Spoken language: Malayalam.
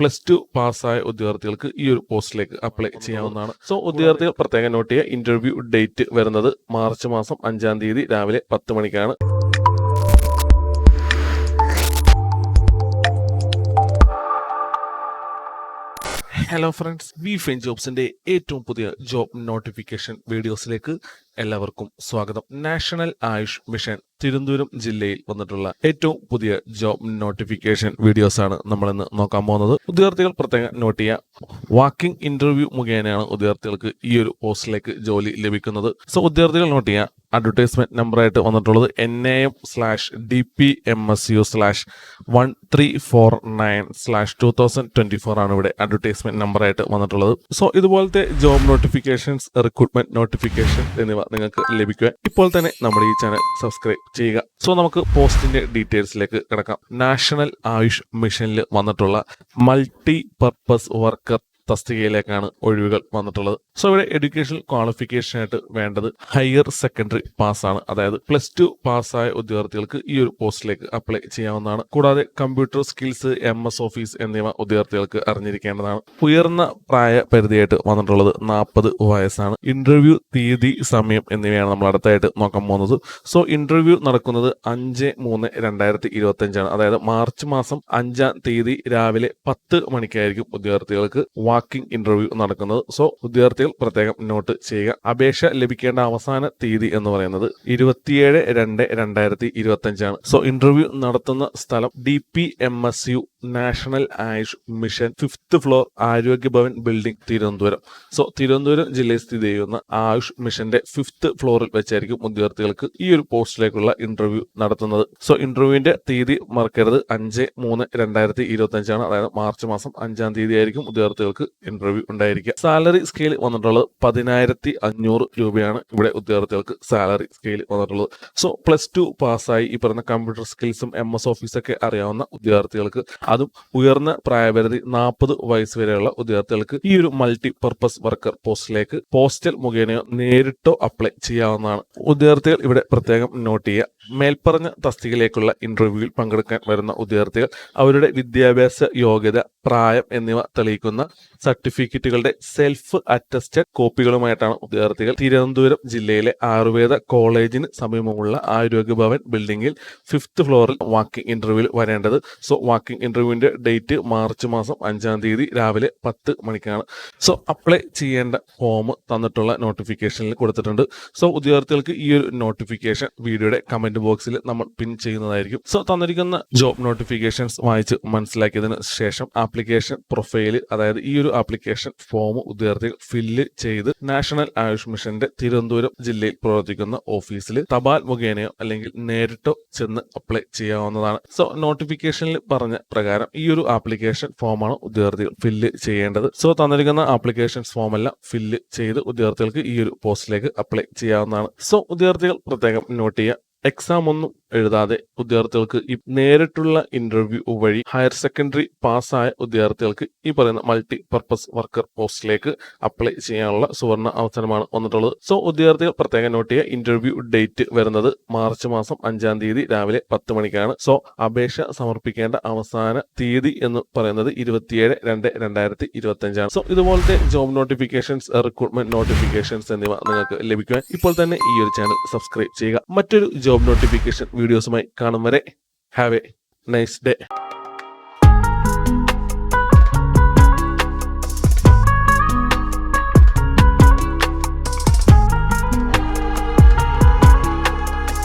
പ്ലസ് ടു പാസ്സായ ഉദ്യോഗാർത്ഥികൾക്ക് ഈ ഒരു പോസ്റ്റിലേക്ക് അപ്ലൈ ചെയ്യാവുന്നതാണ്. സോ ഉദ്യോഗാർത്ഥികൾ പ്രത്യേകം നോട്ട് ചെയ്യുക. ഇന്റർവ്യൂ ഡേറ്റ് വരുന്നത് മാർച്ച് മാസം അഞ്ചാം തീയതി രാവിലെ പത്ത് മണിക്കാണ്. ഹലോ ഫ്രണ്ട്സ് വി ഫെൻ ജോബ്സിന്റെ ഏറ്റവും പുതിയ ജോബ് നോട്ടിഫിക്കേഷൻ വീഡിയോസിലേക്ക് എല്ലാവർക്കും സ്വാഗതം. നാഷണൽ ആയുഷ് മിഷൻ തിരുവനന്തപുരം ജില്ലയിൽ വന്നിട്ടുള്ള ഏറ്റവും പുതിയ ജോബ് നോട്ടിഫിക്കേഷൻ വീഡിയോസ് ആണ് നമ്മൾ ഇന്ന് നോക്കാൻ പോകുന്നത്. ഉദ്യോഗാർത്ഥികൾ പ്രത്യേകം നോട്ട് ചെയ്യുക. വാക്കിംഗ് ഇന്റർവ്യൂ മുഖേനയാണ് ഉദ്യോഗാർത്ഥികൾക്ക് ഈ ഒരു പോസ്റ്റിലേക്ക് ജോലി ലഭിക്കുന്നത്. സോ ഉദ്യോഗാർത്ഥികൾ നോട്ട് ചെയ്യുക. അഡ്വർടൈസ്മെന്റ് നമ്പറായിട്ട് വന്നിട്ടുള്ളത് N A M slash D P M S U slash one three four nine slash two thousand twenty four ആണ് ഇവിടെ അഡ്വർടൈസ്മെന്റ് നമ്പറായിട്ട് വന്നിട്ടുള്ളത്. സോ ഇതുപോലത്തെ ജോബ് നോട്ടിഫിക്കേഷൻസ് റിക്രൂട്ട്മെന്റ് നോട്ടിഫിക്കേഷൻ എന്നിവ നിങ്ങൾക്ക് ലഭിക്കുവാൻ ഇപ്പോൾ തന്നെ നമ്മുടെ ഈ ചാനൽ സബ്സ്ക്രൈബ് ചെയ്യുക. സോ നമുക്ക് പോസ്റ്റിന്റെ ഡീറ്റെയിൽസിലേക്ക് കിടക്കാം. നാഷണൽ ആയുഷ് മിഷനിൽ വന്നിട്ടുള്ള മൾട്ടി പർപ്പസ് വർക്കർ തസ്തികയിലേക്കാണ് ഒഴിവുകൾ വന്നിട്ടുള്ളത്. സോ ഇവിടെ എഡ്യൂക്കേഷൻ ക്വാളിഫിക്കേഷൻ ആയിട്ട് വേണ്ടത് ഹയർ സെക്കൻഡറി പാസ്സാണ് അതായത് പ്ലസ് ടു പാസ്സായ ഉദ്യോഗാർത്ഥികൾക്ക് ഈ ഒരു പോസ്റ്റിലേക്ക് അപ്ലൈ ചെയ്യാവുന്നതാണ്. കൂടാതെ computer skills M S office എന്നിവ ഉദ്യോഗാർത്ഥികൾക്ക് അറിഞ്ഞിരിക്കേണ്ടതാണ്. ഉയർന്ന പ്രായ പരിധിയായിട്ട് വന്നിട്ടുള്ളത് നാൽപ്പത് വയസ്സാണ്. ഇന്റർവ്യൂ തീയതി സമയം എന്നിവയാണ് നമ്മൾ അടുത്തായിട്ട് നോക്കാൻ പോകുന്നത്. സോ ഇന്റർവ്യൂ നടക്കുന്നത് അഞ്ച് മൂന്ന് രണ്ടായിരത്തി ഇരുപത്തി അഞ്ചാണ് അതായത് മാർച്ച് മാസം അഞ്ചാം തീയതി രാവിലെ പത്ത് മണിക്കായിരിക്കും ഉദ്യോഗാർത്ഥികൾക്ക് വാക്കിംഗ് ഇന്റർവ്യൂ നടക്കുന്നത്. സോ വിദ്യാർത്ഥികൾ പ്രത്യേകം നോട്ട് ചെയ്യുക. അപേക്ഷ ലഭിക്കേണ്ട അവസാന തീയതി എന്ന് പറയുന്നത് ഇരുപത്തിയേഴ് രണ്ട് രണ്ടായിരത്തി ഇരുപത്തി അഞ്ചാണ് സോ ഇന്റർവ്യൂ നടത്തുന്ന സ്ഥലം D P M S U national Ayush mission fifth floor Arogya Bhavan building Thiruvananthapuram. So Thiruvananthapuram ജില്ലയിൽ സ്ഥിതി ചെയ്യുന്ന ആയുഷ് മിഷന്റെ ഫിഫ്ത്ത് ഫ്ലോറിൽ വെച്ചായിരിക്കും ഉദ്യോഗാർത്ഥികൾക്ക് ഈ ഒരു പോസ്റ്റിലേക്കുള്ള ഇന്റർവ്യൂ നടത്തുന്നത്. സോ ഇന്റർവ്യൂവിന്റെ തീയതി മറക്കരുത്. അഞ്ച് മൂന്ന് രണ്ടായിരത്തി ഇരുപത്തി അഞ്ചാണ് അതായത് മാർച്ച് മാസം അഞ്ചാം തീയതി ആയിരിക്കും ഉദ്യോഗാർത്ഥികൾക്ക് ഇന്റർവ്യൂ ഉണ്ടായിരിക്കുക. സാലറി സ്കെയിൽ വന്നിട്ടുള്ളത് പതിനായിരത്തി അഞ്ഞൂറ് രൂപയാണ് ഇവിടെ ഉദ്യോഗാർത്ഥികൾക്ക് സാലറി സ്കെയിൽ വന്നിട്ടുള്ളത്. സോ പ്ലസ് ടു പാസ്സായി. ഈ പറഞ്ഞ കമ്പ്യൂട്ടർ സ്കിൽസും എം എസ് ഓഫീസൊക്കെ അറിയാവുന്ന ഉദ്യോഗാർത്ഥികൾക്ക് അതും ഉയർന്ന പ്രായപരിധി നാൽപ്പത് വയസ്സ് വരെയുള്ള ഉദ്യോഗാർത്ഥികൾക്ക് ഈ ഒരു മൾട്ടി പർപ്പസ് വർക്കർ പോസ്റ്റിലേക്ക് പോസ്റ്റൽ മുഖേനയോ നേരിട്ടോ അപ്ലൈ ചെയ്യാവുന്നതാണ്. ഉദ്യോഗാർത്ഥികൾ ഇവിടെ പ്രത്യേകം നോട്ട് ചെയ്യുക. മേൽപ്പറഞ്ഞ തസ്തികയിലേക്കുള്ള ഇന്റർവ്യൂവിൽ പങ്കെടുക്കാൻ വരുന്ന ഉദ്യോഗാർത്ഥികൾ അവരുടെ വിദ്യാഭ്യാസ യോഗ്യത പ്രായം എന്നിവ തെളിയിക്കുന്ന സർട്ടിഫിക്കറ്റുകളുടെ സെൽഫ് അറ്റസ്റ്റഡ് കോപ്പികളുമായിട്ടാണ് വിദ്യാർത്ഥികൾ തിരുവനന്തപുരം ജില്ലയിലെ ആയുർവേദ കോളേജിന് സമീപമുള്ള ആരോഗ്യ ഭവൻ ബിൽഡിംഗിൽ ഫിഫ്ത്ത് ഫ്ലോറിൽ വാക്കിംഗ് ഇന്റർവ്യൂവിൽ വരേണ്ടത്. സോ വാക്കിംഗ് ഇന്റർവ്യൂവിന്റെ ഡേറ്റ് മാർച്ച് മാസം അഞ്ചാം തീയതി രാവിലെ പത്ത് മണിക്കാണ്. സോ അപ്ലൈ ചെയ്യേണ്ട ഫോം തന്നിട്ടുള്ള നോട്ടിഫിക്കേഷനിൽ കൊടുത്തിട്ടുണ്ട്. സോ ഉദ്യോഗാർത്ഥികൾക്ക് ഈ ഒരു നോട്ടിഫിക്കേഷൻ വീഡിയോയുടെ കമന്റ് ബോക്സിൽ നമ്മൾ പിൻ ചെയ്യുന്നതായിരിക്കും. സോ തന്നിരിക്കുന്ന ജോബ് നോട്ടിഫിക്കേഷൻസ് വായിച്ച് മനസ്സിലാക്കിയതിന് ശേഷം ആപ്ലിക്കേഷൻ പ്രൊഫൈൽ അതായത് ഈ ഒരു ആപ്ലിക്കേഷൻ ഫോം ഉദ്യോഗാർത്ഥികൾ ഫില്ല് ചെയ്ത് നാഷണൽ ആയുഷ് മിഷന്റെ തിരുവനന്തപുരം ജില്ലയിൽ പ്രവർത്തിക്കുന്ന ഓഫീസിൽ തപാൽ മുഖേനയോ അല്ലെങ്കിൽ നേരിട്ടോ ചെന്ന് അപ്ലൈ ചെയ്യാവുന്നതാണ്. സോ നോട്ടിഫിക്കേഷനിൽ പറഞ്ഞ പ്രകാരം ഈ ഒരു ആപ്ലിക്കേഷൻ ഫോമാണ് ഉദ്യോഗാർത്ഥികൾ ഫില്ല് ചെയ്യേണ്ടത്. സോ തന്നിരിക്കുന്ന ആപ്ലിക്കേഷൻ ഫോം എല്ലാം ഫില്ല് ചെയ്ത് ഉദ്യോഗാർത്ഥികൾക്ക് ഈ ഒരു പോസ്റ്റിലേക്ക് അപ്ലൈ ചെയ്യാവുന്നതാണ്. സോ ഉദ്യോഗാർത്ഥികൾ പ്രത്യേകം നോട്ട് ചെയ്യുക. എക്സാം ഒന്നും എഴുതാതെ ഉദ്യോഗാർത്ഥികൾക്ക് ഈ നേരിട്ടുള്ള ഇന്റർവ്യൂ വഴി ഹയർ സെക്കൻഡറി പാസ്സായ ഉദ്യോഗാർത്ഥികൾക്ക് ഈ പറയുന്ന മൾട്ടി പർപ്പസ് വർക്കർ പോസ്റ്റിലേക്ക് അപ്ലൈ ചെയ്യാനുള്ള സുവർണ അവസരമാണ് വന്നിട്ടുള്ളത്. സോ ഉദ്യോഗാർത്ഥികൾ പ്രത്യേകം നോട്ട് ചെയ്യുക. ഇന്റർവ്യൂ ഡേറ്റ് വരുന്നത് മാർച്ച് മാസം അഞ്ചാം തീയതി രാവിലെ പത്ത് മണിക്കാണ്. സോ അപേക്ഷ സമർപ്പിക്കേണ്ട അവസാന തീയതി എന്ന് പറയുന്നത് ഇരുപത്തിയേഴ് രണ്ട് രണ്ടായിരത്തി ഇരുപത്തി അഞ്ചാണ് സോ ഇതുപോലത്തെ ജോബ് നോട്ടിഫിക്കേഷൻസ് റിക്രൂട്ട്മെന്റ് നോട്ടിഫിക്കേഷൻസ് എന്നിവ നിങ്ങൾക്ക് ലഭിക്കുവാൻ ഇപ്പോൾ തന്നെ ഈ ഒരു ചാനൽ സബ്സ്ക്രൈബ് ചെയ്യുക. മറ്റൊരു ജോബ് നോട്ടിഫിക്കേഷൻ വീഡിയോസുമായി കാണും വരെ. Have A nice day